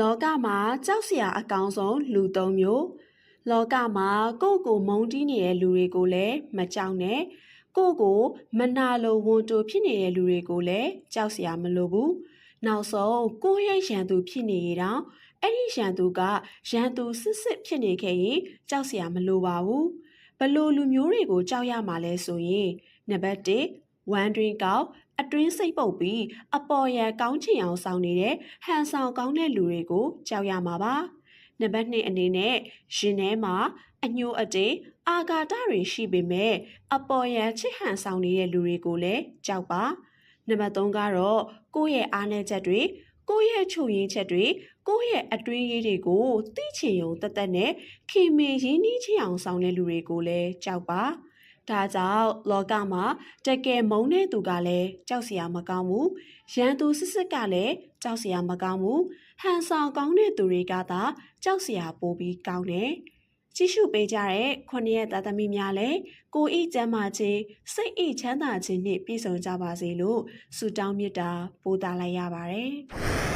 လောကမှာကြောက်စရာအကောင်ဆုံးလူသုံးမျိုးလောကမှာကိုယ့်ကိုမုန်းတီးနေတဲ့လူတွေကိုလည်းမကြောက်နဲ့ကိုယ့်ကိုမနာလိုဝန်တိုဖြစ်နေတဲ့လူတွေကိုလည်းကြောက်စရာမလိုဘူးနောက်ဆုံးကိုယ့်ရဲ့ရန်သူဖြစ်နေရတော့အဲ့ဒီရန်သူကရန်သူစစ်စစ်ဖြစ်နေခဲ့ရင်ကြောက်စရာမလိုပါဘူးဘလို့လူမျိုးတွေကိုကြောက်ရမှာလဲဆိုရင်နံပါတ်1 ဝမ်တွင်ကောက်အတွင်းစိတ်ပုတ်ပြီးအပေါ်ရန်ကောင်းချင်အောင်ဆောင်နေတဲ့ဟန်ဆောင်ကောင်းတဲ့လူတွေကိုကြောက်ရမှာပါနံပါတ်2အနေနဲ့ရင်ထဲမှာအညိုအတေးအာဃာတတွေရှိပေမဲ့အပေါ်ရန်ချစ်ဟန်ဆောင်နေတဲ့လူတွေကိုလည်းကြောက်ပါနံပါတ်3ကတော့ကိုယ့်ရဲ့အားနည်းချက်တွေကိုယ့်ရဲ့ချုပ်ရင်းချက်တွေကိုယ့်ရဲ့အတွင်းရေးတွေကိုသိချင်ုံတသက်နဲ့ခင်မင်ရင်းနှီးချင်အောင်ဆောင်တဲ့လူတွေကိုလည်းကြောက်ပါ ဒါကြောင့်လောကမှာတကယ်မုန်းတဲ့သူကလည်းကြောက်စရာမကောင်းဘူးရန်သူစစ်စစ်ကလည်းကြောက်စရာမကောင်းဘူးဟန်ဆောင်ကောင်းတဲ့သူတွေကသာကြောက်စရာပိုပြီးကောင်းတယ်ကြည့်ရှုပေးကြတဲ့ခုနှစ်ရက်သားသမီးများလည်းကိုဤကျမ်းမာခြင်းစိတ်ဤချမ်းသာခြင်းနှင့်ပြည့်စုံကြပါစေလို့ဆုတောင်းမေတ္တာပို့သလိုက်ရပါတယ်